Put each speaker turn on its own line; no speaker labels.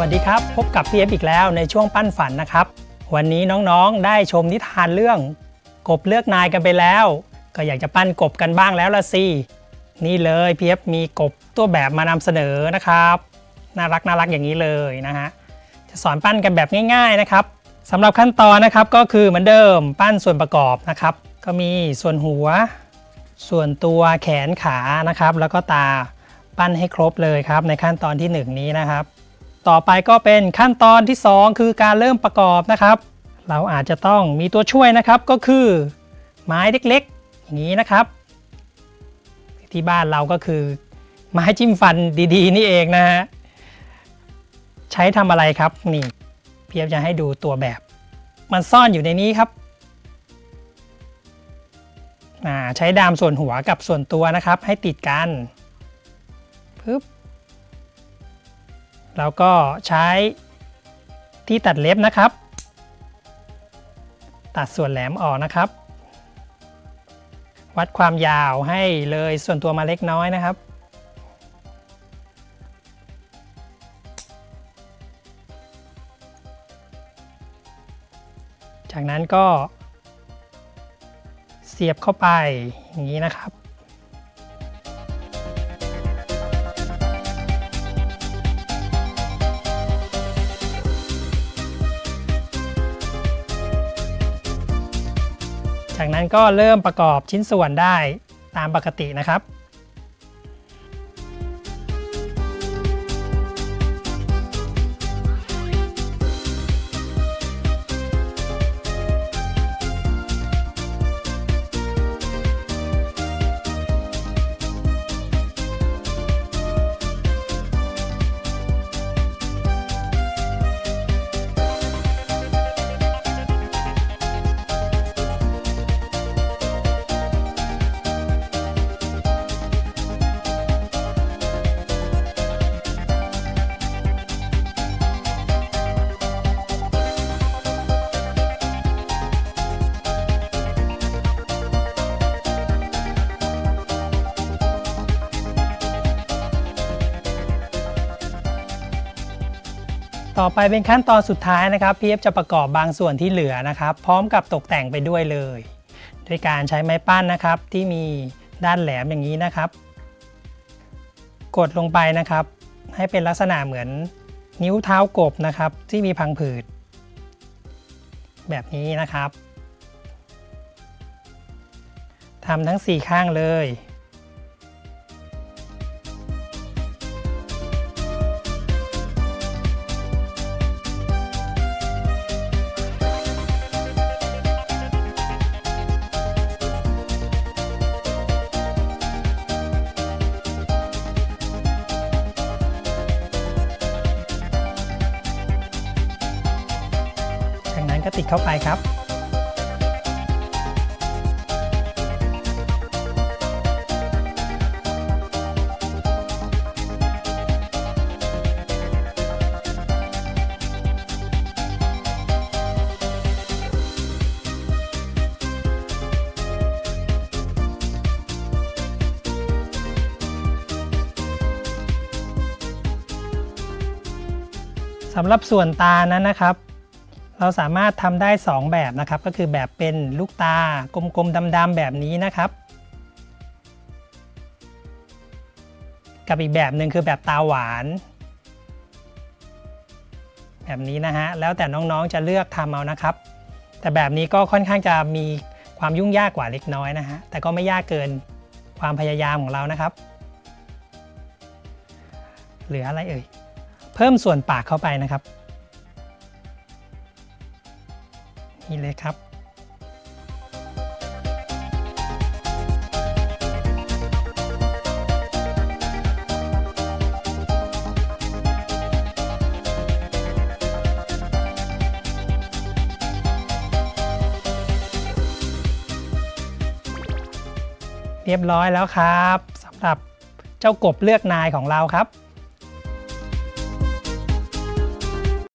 วัสดีครับ พบกับพี่เอฟอีกแล้วในช่วงปั้นฝันนะครับ วันนี้น้องๆได้ชมนิทานเรื่อง กบเลือกนายกันไปแล้ว ก็อยากจะปั้นกบกันบ้างแล้วละสินี่เลยพี่เอฟมีกบตัวแบบมานำเสนอนะครับ น่ารักน่ารักอย่างนี้เลยนะฮะจะสอนปั้นกันแบบง่ายๆนะครับสำหรับขั้นตอนนะครับก็คือเหมือนเดิมปั้นส่วนประกอบนะครับ ก็มีส่วนหัว ส่วนตัวแขนขานะครับ แล้วก็ตาปั้นให้ครบเลยครับ ในขั้นตอนที่หนึ่งนี้นะครับ ต่อไปก็เป็นขั้นตอนที่ 2 คือการเริ่มประกอบนะครับ เราอาจจะต้องมีตัวช่วยนะครับก็คือ ไม้เล็กๆ อย่างนี้นะครับ ที่บ้านเราก็คือ ไม้จิ้มฟันดีๆ นี่เองนะฮะใช้ทำอะไรครับนี่เพียบจะให้ดูตัวแบบ มันซ่อนอยู่ในนี้ครับใช้ดามส่วนหัวกับส่วนตัวนะครับ ให้ติดกันปึ๊บ แล้วก็ใช้ที่ตัดเล็บนะครับ ตัดส่วนแหลมออกนะครับ วัดความยาวให้เลยส่วนตัวมาเล็กน้อยนะครับ จากนั้นก็เสียบเข้าไปอย่างนี้นะครับ จากนั้นก็เริ่มประกอบชิ้นส่วนได้ตามปกตินะครับ ต่อไปเป็นขั้นตอนสุดท้ายนะครับพีเอฟจะประกอบบางส่วนที่เหลือนะครับ พร้อมกับตกแต่งไปด้วยเลยด้วยการใช้ไม้ปั้นนะครับที่มีด้านแหลมอย่างนี้นะครับ กดลงไปนะครับ ให้เป็นลักษณะเหมือนนิ้วเท้ากบนะครับ ที่มีพังผืด แบบนี้นะครับทำทั้ง 4 ข้างเลย ก็ติดเข้าไปครับสำหรับส่วนตานั้นนะครับ เราสามารถทำได้ 2 แบบนะครับ ก็คือแบบเป็นลูกตากลมๆดำๆแบบนี้นะครับ กับอีกแบบหนึ่งคือแบบตาหวาน แบบนี้นะฮะ แล้วแต่น้องๆจะเลือกทำเอานะครับ แต่แบบนี้ก็ค่อนข้างจะมีความยุ่งยากกว่าเล็กน้อยนะฮะ แต่ก็ไม่ยากเกินความพยายามของเรานะครับ เหลืออะไรเอ่ย เพิ่มส่วนปากเข้าไปนะครับีเลยครับเรียบร้อยแล้วครับสำหรับเจ้ากบเลือกนายของเราครับ